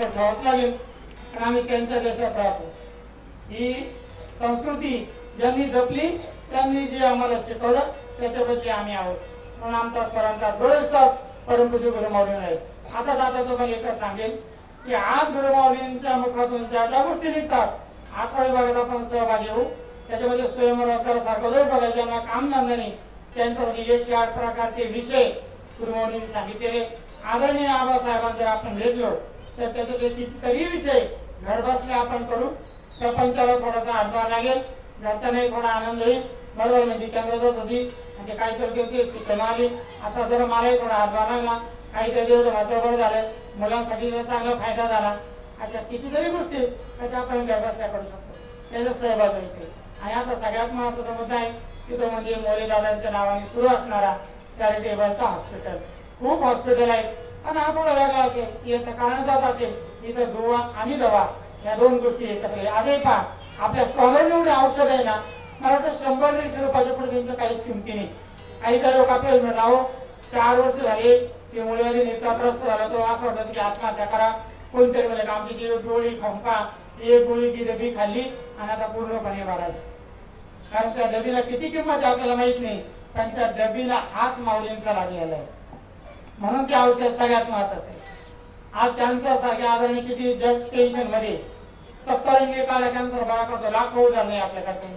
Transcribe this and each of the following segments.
ठेवावंच लागेल कारण आम्ही त्यांच्या देशात राहतो. ही संस्कृती ज्यांनी जपली त्यांनी जे आम्हाला शिकवलं त्याच्याबद्दल आम्ही आहोत. म्हणून आमचा सरांचा दृढ विश्वास परमपूज्य गुरुमाऊली आहे. आता जाता तुम्हाला एकच सांगेल की आज गुरुमाऊलींच्या मुखातून ज्या ज्या गोष्टी निघतात अकरा विभागात आपण सहभागी होऊ. त्याच्यामध्ये स्वयंरोजगार सारखं जर बघायला ज्यांना काम धंदा नाही त्यांच्यासाठी एकशे आठ प्रकारचे विषय गुरुमाऊलींनी सांगितलेले. आदरणीय आबासाहेबांना जर आपण भेटलो तर त्याचे ते कितीतरी विषय घर बसल्या आपण करू. प्रपंचाला थोडासा हातभार लागेल. घरच्यांनाही थोडा आनंद होईल. बरोबर म्हणजे केंद्रातच होती. म्हणजे काहीतरी ते शिक्षण आली आता जर मलाही थोडा हातभार लागला. काहीतरी दिवस झालं. मुलांसाठी चांगला फायदा झाला. अशा कितीतरी गोष्टी त्याच्या आपण घर बसल्या करू शकतो. त्याचा सहभाग व्हायचे आणि आता सगळ्यात महत्त्वाचा मुद्दा आहे की तो म्हणजे मोरे दादांच्या नावाने सुरू असणारा चॅरिटेबलचा हॉस्पिटल खूप हॉस्पिटल आहे. आणि हा थोडा वेगळा असेल याचं कारण जात असेल इथं धुवा आणि दवा या दोन गोष्टी एकत्र आहे. आधी पहा आपल्या स्टॉलर जेवढे औषध आहे ना मला वाटतं शंभर दीडशे रुपयाच्या पुढे त्यांचं काहीच किमती नाही. काही काही लोक आपल्याला म्हणलं चार वर्ष झाले ते मुलगी नेता त्रस्त झाला तो असं वाटत की आत्महत्या करा. कोणतरी म्हणजे आमची ती गोळी खंपा. एक गोळी ती डबी खाल्ली आणि आता पूर्णपणे भरायची कारण त्या डबीला किती किंमत आहे आपल्याला माहीत नाही पण त्या डबीला हात माऊलींचा लागलेला आहे. म्हणून ते औषध सगळ्यात महत्वाचं आहे. आज कॅन्सर सारख्या आजाराने किती जग टेन्शनमध्ये सत्तरंगी काळा कॅन्सर बरा करतो लाखो उदाहरण आहे आपल्याकडे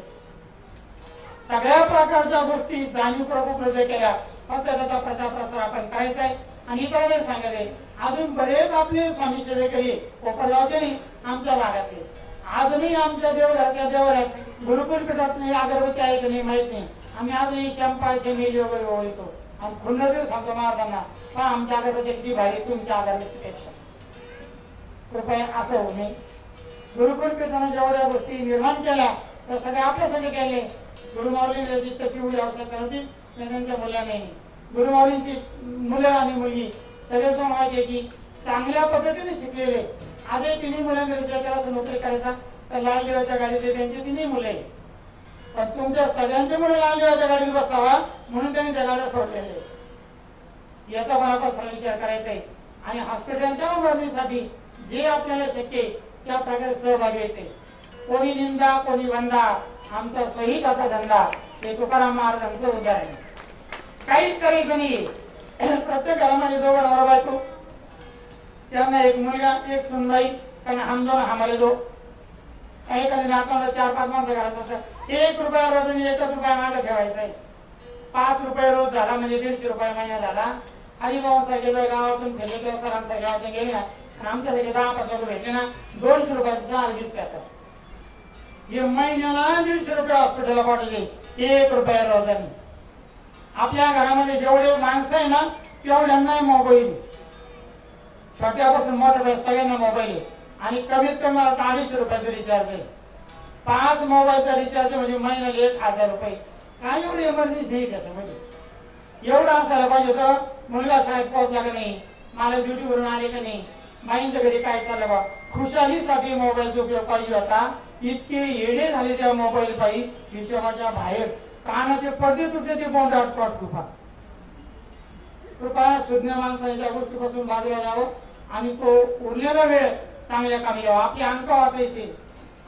सगळ्या प्रकारच्या गोष्टी जाणीवपूर्वक प्रयत्न केल्या. फक्त त्याचा प्रचार प्रसार आपण करायचा आहे. आणि इतरांना सांगायचे अजून बरेच आपले स्वामी सेवेकरी कोपरगावचे नाही आमच्या भागातले. अजूनही आमच्या देवघरातल्या देवळात गुरुकुल पीठातली अगरबत्ती आहे की नाही माहीत नाही. आम्ही अजूनही चंपा चमेली वगैरे ओळखतो आणि खुन्नर देऊ सांगतो महाराजांना पण आमच्या अगरबत्ती किती भारी तुमच्या अगरबत्तीपेक्षा कृपया असं होऊ नये। गुरुकुल पीठाने जेवढ्या गोष्टी निर्माण केल्या त्या सगळ्या आपल्यासाठी केले. गुरुमाऊलींची तशी उडी आवश्यकता नव्हती त्यांच्या मुलांनी. गुरुमाऊलींची मुलं आणि मुलगी सगळे दोन माहिती की चांगल्या पद्धतीने शिकलेले. आजही तिन्ही मुलांना विचार केला असं नोकरी करायचा तर लाल देवाच्या गाडीत त्यांची तिन्ही मुले आहे. पण तुमच्या सगळ्यांच्या मुळे लाल गाडीत बसावा म्हणून त्यांनी त्या गाड्या सोडलेले याचा मला पण विचार करायचा आहे. आणि हॉस्पिटलच्या उभारणीसाठी जे आपल्याला शक्य त्या प्रकारे सहभागी येते कोणी निंदा कोणी वंदा आमचा सहिताचा धंदा हे तुकाराम महाराजांचं उदाहरण काहीच करायचं नाही प्रत्येक घरामध्ये दोघं नवरा बायको. त्यांना एक मुलगा एक सुनबाई त्यांना हम दोन हमारे दो एखाद्या नातवाला चार पाच माणसं घरात असतात. एक रुपया रोज एकच रुपया मागे ठेवायचा आहे पाच रुपये रोज झाला म्हणजे दीडशे रुपये महिना झाला. आई सारखे जर गावातून गेले किंवा सरांच्या गावातून गेले ना आणि सगळे दहा पाच लोक भेटले ना दोनशे रुपयाचं चहा वीस प्यातात हे महिन्याला दीडशे रुपये हॉस्पिटलला पाठवले. एक रुपया रोजाने आपल्या घरामध्ये जेवढे माणसं आहे ना तेवढ्यांना मोबाईल छोट्यापासून मोठ्या सगळ्यांना मोबाईल आणि कमीत कमी अडीचशे रुपयाचं रिचार्ज आहे. पाच मोबाईलचा रिचार्ज म्हणजे महिन्याला एक हजार रुपये. काय एवढी एमर्जन्सी नाही त्याच्यामध्ये एवढं असायला पाहिजे होतं. मुलगा शाळेत पोहोचला का नाही. मला ड्युटीवरून आले का नाही? माईंच्या घरी काय चाललं बा? खुशालीसाठी मोबाईलचा उपयोग पाहिजे होता. इतके येणे झाले त्या मोबाईल पाहिजे हिशोबाच्या बाहेर. कानाचे पडदे तुटले ते बोंड आटपाट कृपा कृपया सुज्ञ माणसाने त्या गोष्टीपासून बाजूला जावं आणि तो उरलेला वेळ चांगल्या कामी यावं. आपली अंक वाचायची.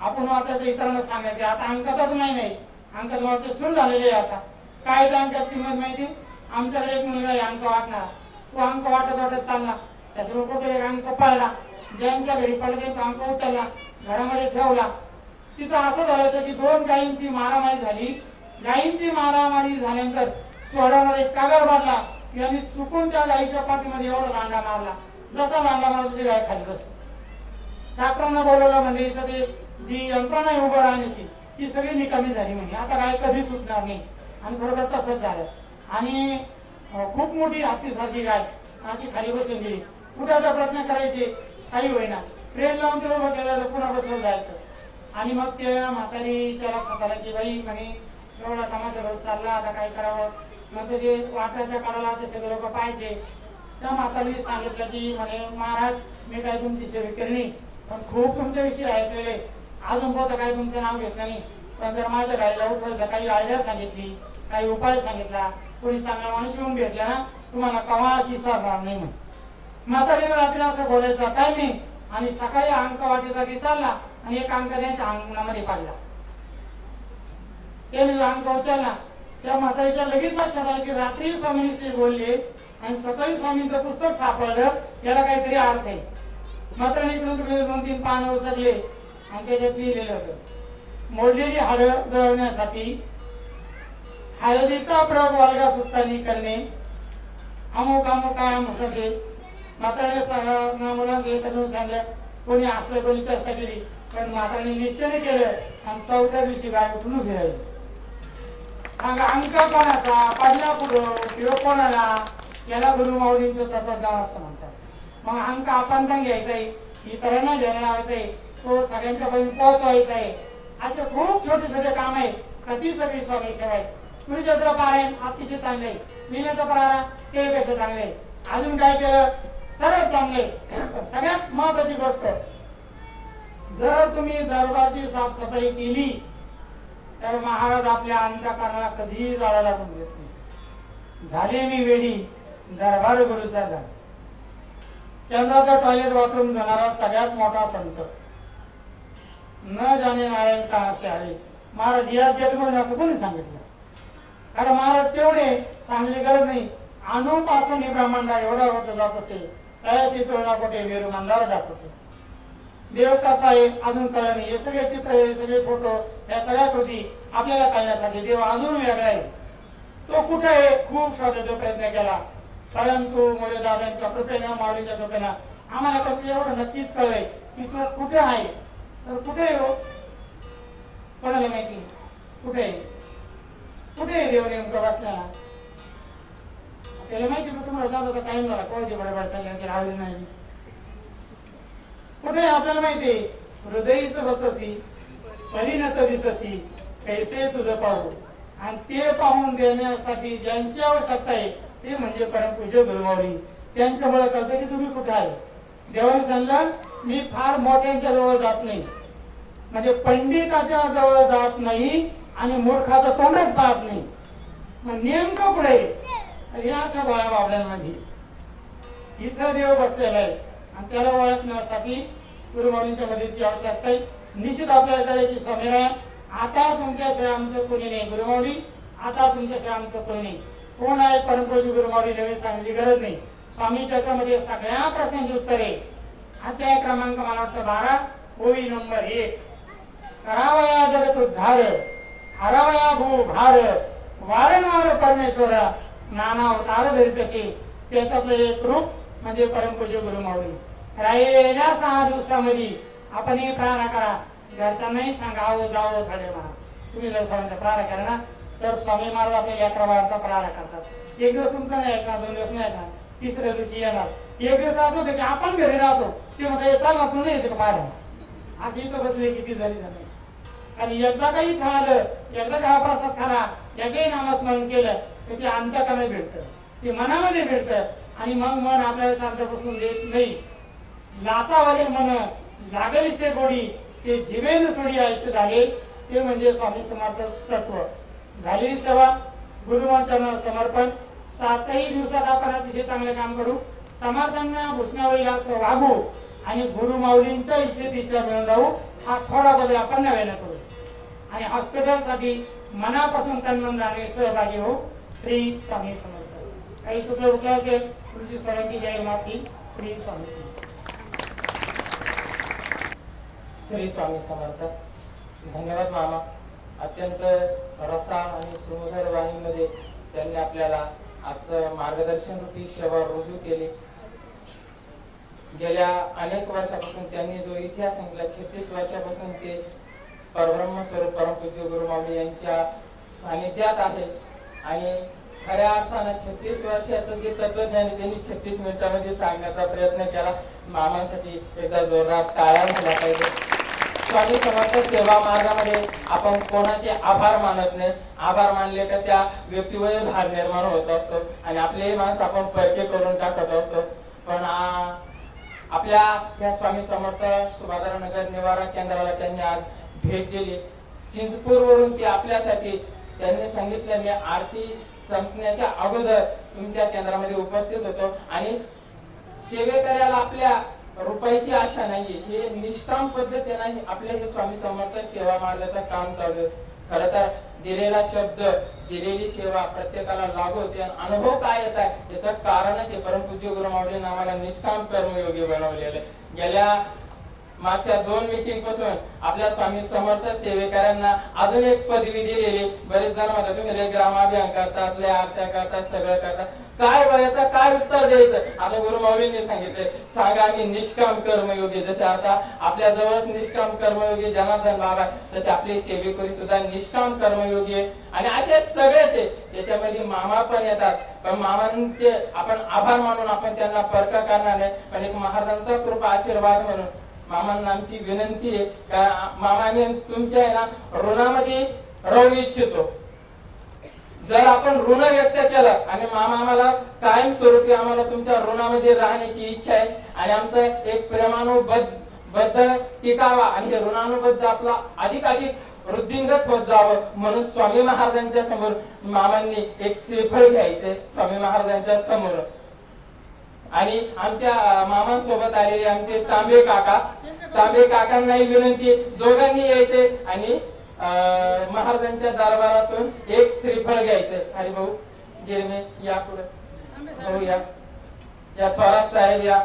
आपण वाचायचं इतरांना सांगायचं आता अंकातच नाही नाही. अंकात वाटते सुरू झालेले आहे आता. काय अंकात किंमत माहिती? आमच्याकडे एक मुलगा आहे अंक वाटणार. तो अंक वाटत वाटत चालला त्याच्यावर कुठे एक अंक पडला? ज्यांच्या घरी पडले तो अंक उचलला. घरामध्ये ठेवला. तिथं असं झालं होतं की दोन गायींची मारामारी झाली. गायींची मारामारी झाल्यानंतर सोडामध्ये एक कागद मारला. यांनी चुकून त्या गायीच्या पाठीमध्ये एवढा दांडा मारला. जसा दांडा मारला तशी गाय खाली बसली. डॉक्टरांना बोलवलं म्हणजे इथं ते जी यंत्रणा आहे उभं राहण्याची ती सगळी निकामी झाली म्हणजे आता गाय कधी सुटणार नाही. आणि खरोखर तसंच झालं. आणि खूप मोठी हातीसारखी गाय अशी खाली बसून गेली. उठायचा प्रयत्न करायचे? काही होईना. ट्रेन लावून ते उभं केलं पुन्हा बसून जायचं. आणि मग त्या म्हातारीच्या लक्षात आलं की बाई म्हणे एवढा तमाशा रोज चालला आता काय करावं? नंतर ते वाटाच्या काळाला ते सगळे लोक पाहायचे. त्या म्हातारीने सांगितलं की म्हणे महाराज मी काय तुमची सेवा केली पण खूप तुमच्याविषयी ऐकलेले अजून पोहोच काही तुमचं नाव घेतलं नाही. पण जर माझं काही लवकर काही आयडिया सांगितली काही उपाय सांगितला कोणी चांगला माणूस येऊन भेटला ना तुम्हाला कवाची सरणार नाही म्हणून म्हातारीला रात्री असं बोलायचं काय नाही आणि सकाळी अंक वाटेचा चालला आणि एक अंक त्यांच्या अंगणामध्ये पाडला. त्याने जो अंक उचलला त्या म्हातारीच्या लगेच लक्षात आलं की रात्री स्वामींशी बोलले आणि सकाळी स्वामींचं पुस्तक सापडलं याला काहीतरी अर्थ आहे. मात्र दोन तीन पानं उचलले आणि त्याच्यात लिहिलेलं असत मोडलेली हाडं गळवण्यासाठी हळदीचा प्रयोग वर्गा सुत्तानी करणे. अमुक अमुक काय असते ते म्हाताऱ्याने मुलांचे करून सांगलं कोणी असलं कोणी चेष्टा केली. पण म्हाताऱ्याने निश्चयाने केलं. आणि चौथ्या दिवशी गाय उठून उभी सांगा अंक कोणाचा? पडला कुठं? किंवा कोणाला? याला गुरु माऊलींचं त्याचा तत्वज्ञान असं म्हणतात. मग अंक आपण पण घ्यायचा इतरांना घ्यायला लावायचा आहे. तो सगळ्यांच्या पर्यंत पोहोचवायचा आहे. असे खूप छोटे छोटे काम आहे कधी सगळी स्वामी सेवा आहे सूर्यचंद्र पारायण अतिशय चांगले न पारा ते पेक्षा चांगले अजून काय केलं? सर्व चांगले सगळ्यात महत्वाची गोष्ट जर तुम्ही दरबारची साफसफाई केली तर महाराज आपल्या अंतकाराला कधीही जाळा लागून देत नाही. झाले मी वेळी दरबार गुरुचा झाला. चंद्राचा टॉयलेट बाथरूम जाणारा सगळ्यात मोठा संत. न जाणे नारायण का असे आले महाराज याच गेटमध्ये असं कोणी सांगितलं? कारण महाराज केवढे सांगली गरज नाही. अनुपासून हे ब्रह्मांडा एवढा होत जात असे तयाशी तुळणा कुठे? वेरू मंदार जात होते. देव कसा आहे? अजून कळलं हे सगळे चित्र हे सगळे फोटो या सगळ्या कृती आपल्याला कळण्यासाठी देव अजून वेगळा आहे. तो कुठे आहे? खूप शोधायचा प्रयत्न केला. परंतु मोरे दादांच्या कृपेनं माऊलीच्या कृपेनं आम्हाला कसं एवढं नक्कीच कळलंय की तो कुठे आहे? तर कुठे आहे हो? कोणाला माहिती? कुठे आहे? कुठे आहे देव नेमकं बसलेला त्याला माहिती पण तुम्हाला जात होता टाइम झाला. कोणते बडबड चालली राहिली नाही. कुठे आपल्याला माहिती? हृदयीच बससी परिणत दिससी. पैसे तुझं पाहू. आणि ते पाहून देण्यासाठी ज्यांची आवश्यकता आहे ते म्हणजे परमपूज्य गुरुमावली त्यांच्यामुळे कळतं की तुम्ही कुठे आहे. देवाने सांगलं मी फार मोठ्यांच्या जवळ जात नाही. म्हणजे पंडिताच्या जवळ जात नाही आणि मूर्खाचं तोंडच पाहत नाही. मग नेमकं कुठे या अशा बाळा बाबड्यांमध्ये इथं देव बसलेला आहे. आणि त्याला ओळखण्यासाठी गुरुमाऊलींच्या मदतीची आवश्यकता आहे. निश्चित आपल्याकडे की आहे. आता तुमच्याशिवाय आमचं कोणी नाही गुरुमाऊली आता तुमच्याशिवाय आमचं कोणी नाही. कोण आहे? परमपूज्य गुरुमाऊली नवीन सांगण्याची गरज नाही. स्वामी चक्रामध्ये सगळ्या प्रश्नांची उत्तरे अध्याय क्रमांक मला वाटतं बारा. ओवी नंबर एक. करावया जगत उद्धार हरावया भू भार वारंवार परमेश्वर नाना अवतार धरितसे. त्याच्यातलं एक रूप म्हणजे परमपूज्य गुरु माऊली. राहिलेल्या सहा दिवसामध्ये आपण हे प्रार्थना करा. घरच्यांनाही सांगावं जाओ झाले म्हणा तुम्ही जर स्वामींचा प्रार्थना करा ना तर स्वामी महाराज आपल्या यात्रा बाळांचा प्रार्थना करतात. एक दिवस तुमचा नाही ऐकणार दोन दिवस नाही ऐकणार तिसऱ्या दिवशी येणार. एक दिवस असं होतं की आपण घरी राहतो. ते म्हणता चाल ना तू नाही येते असे इथं बसले किती झाली झाले. आणि एकदा काही झालं एकदा का प्रसाद खाला एकदाही नामस्मरण केलं तर ते अंतकाने भेटतं. ते मनामध्ये भेटतं. आणि मग मन आपल्याला शांत बसून देत नाही. लाचावाले मन लागलीचे गोडी ते जिवेन सोडी आयुष्य झाले. ते म्हणजे स्वामी समर्थ तत्व. झाली सेवा गुरुवांचं समर्पण. सातही दिवसात आपण अतिशय चांगले काम करू. समर्थांना घोषणावळीला असं वागू आणि गुरु इच्छेतीचा इच्छेत मिळून राहू हा थोडा बदल आपण नव्यानं करू. आणि हॉस्पिटलसाठी मनापासून तन्मन सहभागी हो श्री स्वामी समर्थ. काही चुकलं उठलं असेल तुमची सर्वांची जय माफी श्री स्वामी समर्थ. श्री स्वामी समर्थ. धन्यवाद मामा. अत्यंत रसा आणि सुमधुर वाणीमध्ये त्यांनी आपल्याला आजचं मार्गदर्शन रूपी सेवा रुजू केली. गेल्या अनेक वर्षापासून त्यांनी जो इतिहास सांगितला छत्तीस वर्षापासून ते परब्रह्म स्वरूप परमपूज्य गुरु माऊली यांच्या सानिध्यात आहे. आणि खऱ्या अर्थानं छत्तीस वर्षाचं जे तत्वज्ञान त्यांनी छत्तीस मिनिटांमध्ये सांगण्याचा प्रयत्न केला. मामासाठी एकदा जोरदार टाळ्या झाला पाहिजे. स्वामी समर्थ सेवा मार्गामध्ये आपण कोणाचे आभार मानत नाही. आभार मानले का त्या व्यक्तीवर भार निर्माण होत असतो आणि आपले माणसं आपण परके करून टाकत असतो. पण आ- आपल्या या स्वामी समर्थ सुभाद्रा नगर निवारा केंद्राला त्यांनी आज भेट दिली. चिंचपूर वरून ती आपल्यासाठी त्यांनी सांगितलं मी आरती संपण्याच्या अगोदर तुमच्या केंद्रामध्ये उपस्थित होतो आणि सेवेकऱ्याला आपल्या रुपयाची आशा नाहीये. हे निष्काम पद्धतीने आपल्या हे स्वामी समर्थ सेवा मार्गाचं काम चालू खर तर दिलेला शब्द दिलेली सेवा प्रत्येकाला लागू होते आणि अनुभव काय येत आहे त्याचं कारणच आहे परमपूज्य गुरु माऊलींनी आम्हाला निष्काम कर्मयोगी बनवलेले. गेल्या मागच्या दोन मीटिंगपासून आपल्या स्वामी समर्थ सेवेकरांना अजून एक पदवी दिलेली बरेच जण म्हणतात तुम्ही ग्रामाभियान करतात लय आरत्या करतात सगळं करतात. काय याचा काय उत्तर द्यायचं? आता गुरु माऊलींनी सांगितले सांगा आणि निष्काम कर्मयोगी. जसे आता आपल्या जवळच निष्काम कर्मयोगी जनार्दन बाबा तसे आपले सेवेकरी सुद्धा निष्काम कर्मयोगी आहे आणि असे सगळेच आहे त्याच्यामध्ये मामा पण येतात. पण मामांचे आपण आभार मानून आपण त्यांना परक करणार नाही. पण एक महाराजांचा कृपा आशीर्वाद म्हणून मामांना आमची विनंती आहे. का मामाने तुमच्या आहे ना ऋणामध्ये राहू इच्छितो. जर आपण ऋण व्यक्त केलं आणि मामा आम्हाला कायम स्वरूपी आम्हाला तुमच्या ऋणामध्ये राहण्याची इच्छा आहे आणि आमचं एक प्रेमानुबद्ध बद्ध टिकावा आणि हे ऋणानुबद्ध आपला अधिक अधिक वृद्धिंगत होत जावं म्हणून स्वामी महाराजांच्या समोर मामांनी एक श्रीफळ घ्यायचे स्वामी महाराजांच्या समोर. आणि आमच्या मामांसोबत आलेले आमचे तांबे काका. तांबे काकांनाही विनंती दोघांनी यायचे आणि महाराजांच्या दरबारातून एक श्रीफळ घ्यायचं. हरी भाऊ गिरमे या पुढे. भाऊ या. या थोरात साहेब या.